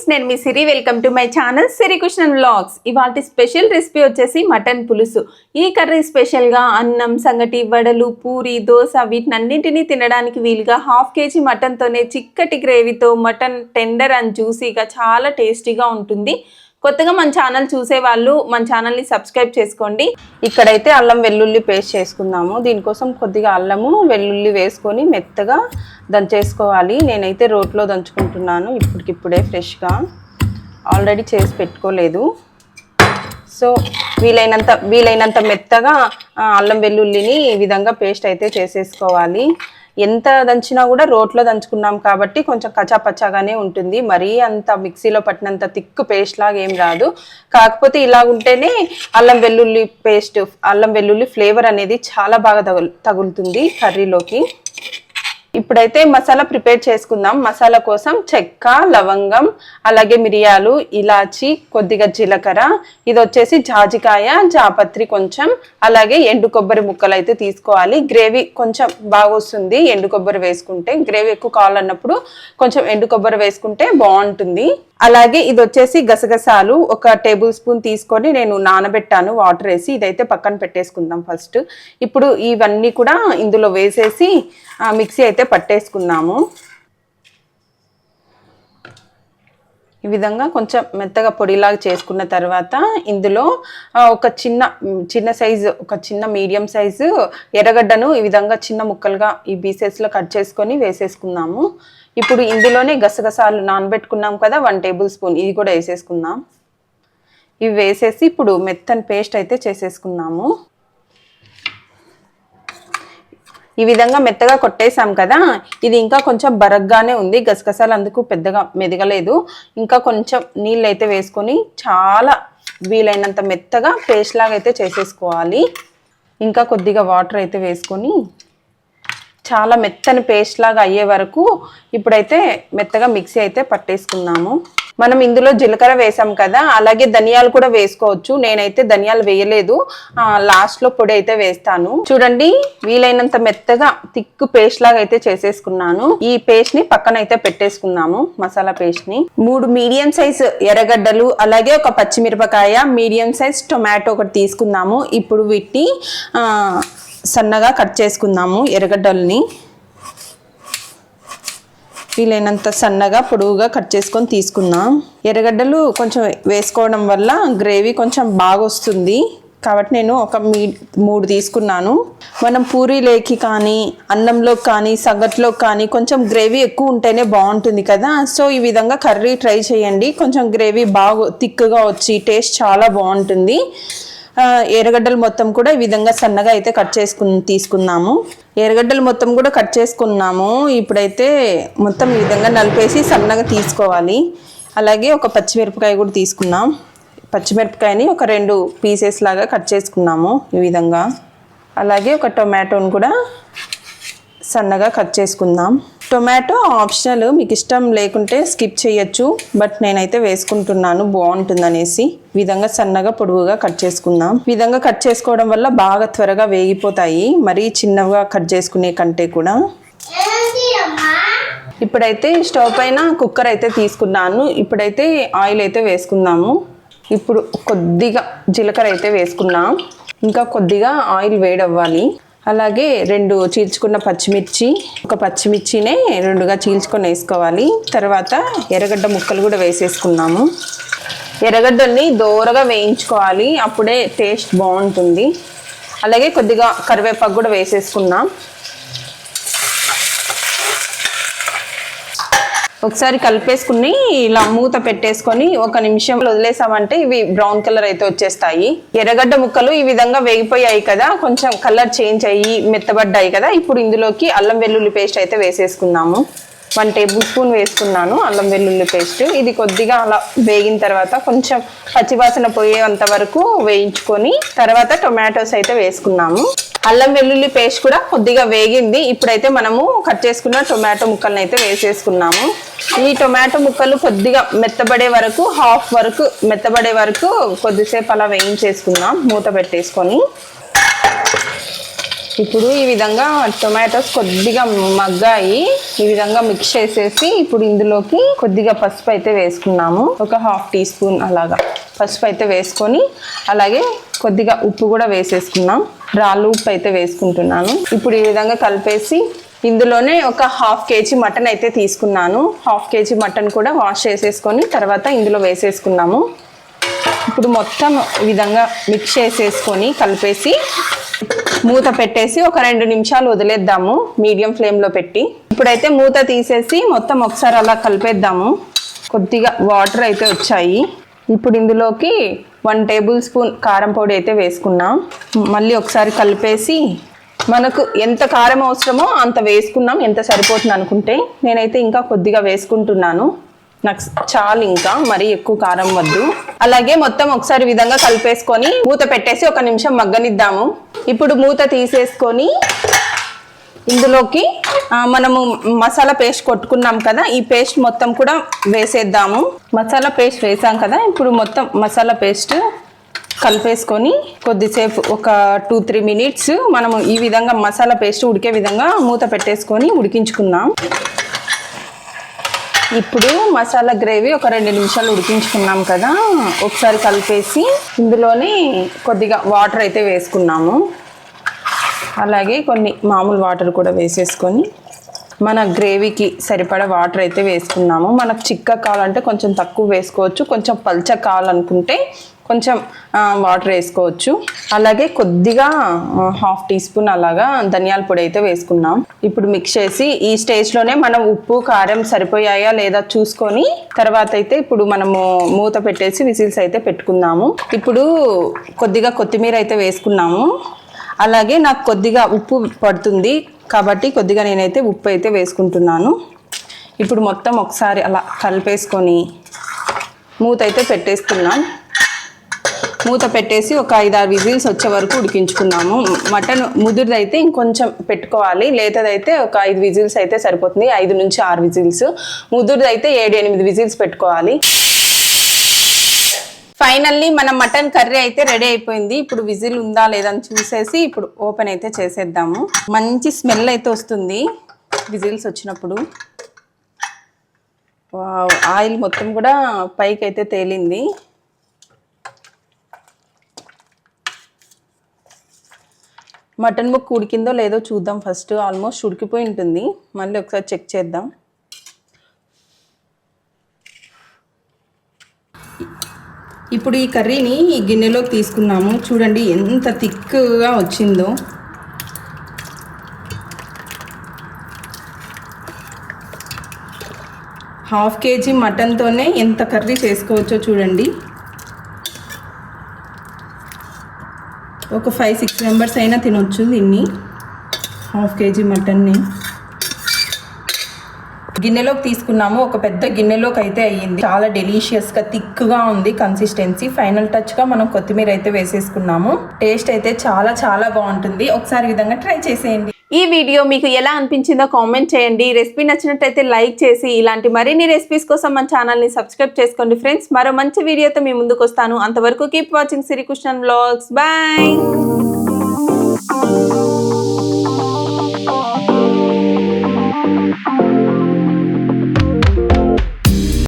Friends నేను మీ Siri. Welcome to my channel Siri Krishnan vlogs ఇవాళ special recipe వచ్చేసి mutton పులుసు. ఈ కర్రీ స్పెషల్గా అన్నం సంగటి వడలు పూరి దోశ వీటినన్నింటినీ తినడానికి వీలుగా హాఫ్ కేజీ మటన్తోనే చిక్కటి గ్రేవీతో మటన్ టెండర్ అండ్ జ్యూసీగా చాలా టేస్టీగా ఉంటుంది. కొత్తగా మన ఛానల్ చూసే వాళ్ళు మన ఛానల్ని సబ్స్క్రైబ్ చేసుకోండి. ఇక్కడైతే అల్లం వెల్లుల్లి పేస్ట్ చేసుకుందాము. దీనికోసం కొద్దిగా అల్లము వెల్లుల్లి వేసుకొని మెత్తగా దంచేసుకోవాలి. నేనైతే రోట్లో దంచుకుంటున్నాను ఇప్పటికిప్పుడే ఫ్రెష్గా. ఆల్రెడీ చేసి పెట్టుకోలేదు. సో వీలైనంత వీలైనంత మెత్తగా అల్లం వెల్లుల్లిని ఈ విధంగా పేస్ట్ అయితే చేసేసుకోవాలి. ఎంత దంచినా కూడా రోట్లో దంచుకున్నాం కాబట్టి కొంచెం కచాపచ్చాగానే ఉంటుంది. మరీ అంత మిక్సీలో పట్టినంత తిక్కు పేస్ట్ లాగా ఏం రాదు. కాకపోతే ఇలా ఉంటేనే అల్లం వెల్లుల్లి పేస్ట్ అల్లం వెల్లుల్లి ఫ్లేవర్ అనేది చాలా బాగా తగులు తగులుతుంది కర్రీలోకి. ఇప్పుడైతే మసాలా ప్రిపేర్ చేసుకుందాం. మసాలా కోసం చెక్క లవంగం అలాగే మిరియాలు ఇలాచి కొద్దిగా జీలకర్ర. ఇది వచ్చేసి జాజికాయ జాపత్రి కొంచెం అలాగే ఎండు కొబ్బరి ముక్కలు అయితే తీసుకోవాలి. గ్రేవీ కొంచెం బాగా వస్తుంది ఎండు కొబ్బరి వేసుకుంటే. గ్రేవీ ఎక్కువ కావాలన్నప్పుడు కొంచెం ఎండు కొబ్బరి వేసుకుంటే బాగుంటుంది. అలాగే ఇది వచ్చేసి గసగసాలు ఒక టేబుల్ స్పూన్ తీసుకొని నేను నానబెట్టాను వాటర్ వేసి ఇదైతే పక్కన పెట్టేసుకుందాం ఫస్ట్. ఇప్పుడు ఇవన్నీ కూడా ఇందులో వేసేసి మిక్సీ అయితే పట్టేసుకుందాము ఈ విధంగా కొంచెం మెత్తగా పొడిలాగా చేసుకున్న తర్వాత ఇందులో ఒక చిన్న చిన్న సైజు ఒక చిన్న మీడియం సైజు ఎర్రగడ్డను ఈ విధంగా చిన్న ముక్కలుగా ఈ పీసెస్లో కట్ చేసుకొని వేసేసుకుందాము. ఇప్పుడు ఇందులోనే గసగసాలు నానబెట్టుకున్నాం కదా వన్ టేబుల్ స్పూన్ ఇది కూడా వేసేసుకుందాం. ఇవి వేసేసి ఇప్పుడు మెత్తని పేస్ట్ అయితే చేసేసుకుందాము. ఈ విధంగా మెత్తగా కొట్టేసాం కదా ఇది ఇంకా కొంచెం బరగ్గానే ఉంది. గసగసాలు అందుకు పెద్దగా మెదగలేదు. ఇంకా కొంచెం నీళ్ళు అయితే వేసుకొని చాలా వీలైనంత మెత్తగా పేస్ట్ లాగా అయితే చేసేసుకోవాలి. ఇంకా కొద్దిగా వాటర్ అయితే వేసుకొని చాలా మెత్తని పేస్ట్ లాగా అయ్యే వరకు ఇప్పుడైతే మెత్తగా మిక్సీ అయితే పట్టేసుకున్నాము మనం ఇందులో జీలకర్ర వేసాం కదా అలాగే ధనియాలు కూడా వేసుకోవచ్చు. నేనైతే ధనియాలు వేయలేదు. లాస్ట్లో పొడి అయితే వేస్తాను. చూడండి వీలైనంత మెత్తగా థిక్ పేస్ట్ లాగా అయితే చేసేసుకున్నాను. ఈ పేస్ట్ని పక్కన అయితే పెట్టేసుకున్నాము మసాలా పేస్ట్ని. మూడు మీడియం సైజ్ ఎర్రగడ్డలు అలాగే ఒక పచ్చిమిరపకాయ మీడియం సైజ్ టొమాటో ఒకటి తీసుకున్నాము ఇప్పుడు వీటిని సన్నగా కట్ చేసుకుందాము ఎర్రగడ్డల్ని. వీలైనంత సన్నగా పొడవుగా కట్ చేసుకొని తీసుకుందాం. ఎర్రగడ్డలు కొంచెం వేసుకోవడం వల్ల గ్రేవీ కొంచెం బాగా వస్తుంది కాబట్టి నేను ఒక మీ మూడు తీసుకున్నాను. మనం పూరీలేకి కానీ అన్నంలో కానీ సగట్లో కానీ కొంచెం గ్రేవీ ఎక్కువ ఉంటేనే బాగుంటుంది కదా. సో ఈ విధంగా కర్రీ ట్రై చేయండి. కొంచెం గ్రేవీ బాగా థిక్గా వచ్చి టేస్ట్ చాలా బాగుంటుంది. ఎర్రగడ్డలు మొత్తం కూడా ఈ విధంగా సన్నగా అయితే కట్ చేసుకుని తీసుకున్నాము. ఎర్రగడ్డలు మొత్తం కూడా కట్ చేసుకున్నాము. ఇప్పుడైతే మొత్తం ఈ విధంగా నలిపేసి సన్నగా తీసుకోవాలి. అలాగే ఒక పచ్చిమిరపకాయ కూడా తీసుకున్నాం. పచ్చిమిరపకాయని ఒక రెండు పీసెస్ లాగా కట్ చేసుకున్నాము ఈ విధంగా. అలాగే ఒక టొమాటోని కూడా సన్నగా కట్ చేసుకుందాం. టొమాటో ఆప్షనల్ మీకు ఇష్టం లేకుంటే స్కిప్ చేయొచ్చు బట్ నేనైతే వేసుకుంటున్నాను బాగుంటుంది అనేసి విధంగా సన్నగా పొడవుగా కట్ చేసుకుందాం. విధంగా కట్ చేసుకోవడం వల్ల బాగా త్వరగా వేగిపోతాయి. మరీ చిన్నగా కట్ చేసుకునే కంటే కూడా. ఇప్పుడైతే స్టవ్ పైన కుక్కర్ అయితే తీసుకున్నాను. ఇప్పుడైతే ఆయిల్ అయితే వేసుకుందాము. ఇప్పుడు కొద్దిగా జీలకర్ర అయితే వేసుకున్నాం ఇంకా కొద్దిగా ఆయిల్ వేడవ్వాలి. అలాగే రెండు చీల్చుకున్న పచ్చిమిర్చి ఒక పచ్చిమిర్చినే రెండుగా చీల్చుకొని వేసుకోవాలి. తర్వాత ఎర్రగడ్డ ముక్కలు కూడా వేసేసుకున్నాము. ఎర్రగడ్డల్ని దోరగా వేయించుకోవాలి. అప్పుడే టేస్ట్ బాగుంటుంది. అలాగే కొద్దిగా కరివేపాకు కూడా వేసేసుకున్నాం ఒకసారి కలిపేసుకుని ఇలా మూత పెట్టేసుకొని ఒక నిమిషం వదిలేసామంటే ఇవి బ్రౌన్ కలర్ అయితే వచ్చేస్తాయి. ఎర్రగడ్డ ముక్కలు ఈ విధంగా వేగిపోయాయి కదా కొంచెం కలర్ చేంజ్ అయ్యి మెత్తబడ్డాయి కదా ఇప్పుడు ఇందులోకి అల్లం వెల్లుల్లి పేస్ట్ అయితే వేసేసుకున్నాము వన్ టేబుల్ స్పూన్ వేసుకున్నాను అల్లం వెల్లుల్లి పేస్ట్. ఇది కొద్దిగా అలా వేగిన తర్వాత కొంచెం పచ్చివాసన పోయేంత వరకు వేయించుకొని తర్వాత టొమాటోస్ అయితే వేసుకున్నాము. అల్లం వెల్లుల్లి పేస్ట్ కూడా కొద్దిగా వేగింది. ఇప్పుడైతే మనము కట్ చేసుకున్న టొమాటో ముక్కలను అయితే వేసేసుకున్నాము. ఈ టొమాటో ముక్కలు కొద్దిగా మెత్తబడే వరకు హాఫ్ వరకు మెత్తబడే వరకు కొద్దిసేపు అలా వేయించేసుకుందాం మూత పెట్టేసుకొని. ఇప్పుడు ఈ విధంగా టొమాటోస్ కొద్దిగా మగ్గాయి ఈ విధంగా మిక్స్ చేసేసి ఇప్పుడు ఇందులోకి కొద్దిగా పసుపు అయితే వేసుకున్నాము. ఒక హాఫ్ టీ స్పూన్ అలాగా పసుపు అయితే వేసుకొని అలాగే కొద్దిగా ఉప్పు కూడా వేసేసుకున్నాం. రాళ్ళు ఉప్పు అయితే వేసుకుంటున్నాను. ఇప్పుడు ఈ విధంగా కలిపేసి ఇందులోనే ఒక హాఫ్ కేజీ మటన్ అయితే తీసుకున్నాను. హాఫ్ కేజీ మటన్ కూడా వాష్ చేసేసుకొని తర్వాత ఇందులో వేసేసుకున్నాము. ఇప్పుడు మొత్తం ఈ విధంగా మిక్స్ చేసేసుకొని కలిపేసి మూత పెట్టేసి ఒక రెండు నిమిషాలు వదిలేద్దాము. మీడియం ఫ్లేమ్లో పెట్టి. ఇప్పుడైతే మూత తీసేసి మొత్తం ఒకసారి అలా కలిపేద్దాము. కొద్దిగా వాటర్ అయితే వచ్చాయి. ఇప్పుడు ఇందులోకి వన్ టేబుల్ స్పూన్ కారం పొడి అయితే వేసుకున్నాం. మళ్ళీ ఒకసారి కలిపేసి మనకు ఎంత కారం అవసరమో అంత వేసుకున్నాం. ఎంత సరిపోతుంది అనుకుంటే నేనైతే ఇంకా కొద్దిగా వేసుకుంటున్నాను. నాకు చాలు ఇంకా మరీ ఎక్కువ కారం వద్దు. అలాగే మొత్తం ఒకసారి విధంగా కలిపేసుకొని మూత పెట్టేసి ఒక నిమిషం మగ్గనిద్దాము. ఇప్పుడు మూత తీసేసుకొని ఇందులోకి మనము మసాలా పేస్ట్ కొట్టుకున్నాం కదా ఈ పేస్ట్ మొత్తం కూడా వేసేద్దాము. మసాలా పేస్ట్ వేసాం కదా ఇప్పుడు మొత్తం మసాలా పేస్ట్ కలిపేసుకొని కొద్దిసేపు ఒక టూ త్రీ మినిట్స్ మనము ఈ విధంగా మసాలా పేస్ట్ ఉడికే విధంగా మూత పెట్టేసుకొని ఉడికించుకున్నాం ఇప్పుడు మసాలా గ్రేవీ ఒక రెండు నిమిషాలు ఉడికించుకున్నాం కదా ఒకసారి కలిపేసి ఇందులోనే కొద్దిగా వాటర్ అయితే వేసుకున్నాము. అలాగే కొన్ని మామూలు వాటర్ కూడా వేసేసుకొని మన గ్రేవీకి సరిపడా వాటర్ అయితే వేసుకున్నాము. మనకు చిక్క కావాలంటే కొంచెం తక్కువ వేసుకోవచ్చు. కొంచెం పల్చ కావాలనుకుంటే కొంచెం వాటర్ వేసుకోవచ్చు. అలాగే కొద్దిగా హాఫ్ టీ స్పూన్ అలాగా ధనియాల పొడి అయితే వేసుకున్నాం. ఇప్పుడు మిక్స్ చేసి ఈ స్టేజ్లోనే మనం ఉప్పు కారం సరిపోయాయా లేదా చూసుకొని తర్వాత అయితే ఇప్పుడు మనము మూత పెట్టేసి విజిల్స్ అయితే పెట్టుకుందాము. ఇప్పుడు కొద్దిగా కొత్తిమీర అయితే వేసుకున్నాము. అలాగే నాకు కొద్దిగా ఉప్పు పడుతుంది కాబట్టి కొద్దిగా నేనైతే ఉప్పు అయితే వేసుకుంటున్నాను. ఇప్పుడు మొత్తం ఒకసారి అలా కలిపేసుకొని మూత అయితే పెట్టేస్తున్నాం మూత పెట్టేసి ఒక ఐదారు విజిల్స్ వచ్చే వరకు ఉడికించుకున్నాము. మటన్ ముదురుదైతే ఇంకొంచెం పెట్టుకోవాలి. లేతదైతే ఒక ఐదు విజిల్స్ అయితే సరిపోతుంది. ఐదు నుంచి ఆరు విజిల్స్. ముదురుదైతే ఏడు ఎనిమిది విజిల్స్ పెట్టుకోవాలి. ఫైనల్లీ మన మటన్ కర్రీ అయితే రెడీ అయిపోయింది. ఇప్పుడు విజిల్ ఉందా లేదని చూసేసి ఇప్పుడు ఓపెన్ అయితే చేసేద్దాము. మంచి స్మెల్ అయితే వస్తుంది. విజిల్స్ వచ్చినప్పుడు. వావ్, ఆయిల్ మొత్తం కూడా పైకి అయితే తేలింది. మటన్ ముక్క ఉడికిందో లేదో చూద్దాం. ఫస్ట్ ఆల్మోస్ట్ ఉడికిపోయి ఉంటుంది. మళ్ళీ ఒకసారి చెక్ చేద్దాం. ఇప్పుడు ఈ కర్రీని ఈ గిన్నెలోకి తీసుకున్నాము. చూడండి ఎంత థిక్గా వచ్చిందో. హాఫ్ కేజీ మటన్తోనే ఎంత కర్రీ చేసుకోవచ్చో చూడండి. ఒక ఫైవ్ సిక్స్ మెంబర్స్ అయినా తినొచ్చు దీన్ని. హాఫ్ కేజీ మటన్ని. గిన్నెలోకి తీసుకున్నాము. ఒక పెద్ద గిన్నెలోకి అయితే అయ్యింది. చాలా డెలీషియస్గా థిక్గా ఉంది కన్సిస్టెన్సీ. ఫైనల్ టచ్గా మనం కొత్తిమీర అయితే వేసేసుకున్నాము. టేస్ట్ అయితే చాలా చాలా బాగుంటుంది. ఒకసారి విధంగా ట్రై చేసేయండి. ఈ వీడియో మీకు ఎలా అనిపించిందో కామెంట్ చేయండి. రెసిపీ నచ్చినట్టయితే లైక్ చేసి ఇలాంటి మరిన్ని రెసిపీస్ కోసం మన ఛానల్ని సబ్స్క్రైబ్ చేసుకోండి ఫ్రెండ్స్. మరో మంచి వీడియోతో మీ ముందుకు వస్తాను అంతవరకు keep watching Srikrishnan blogs. Bye!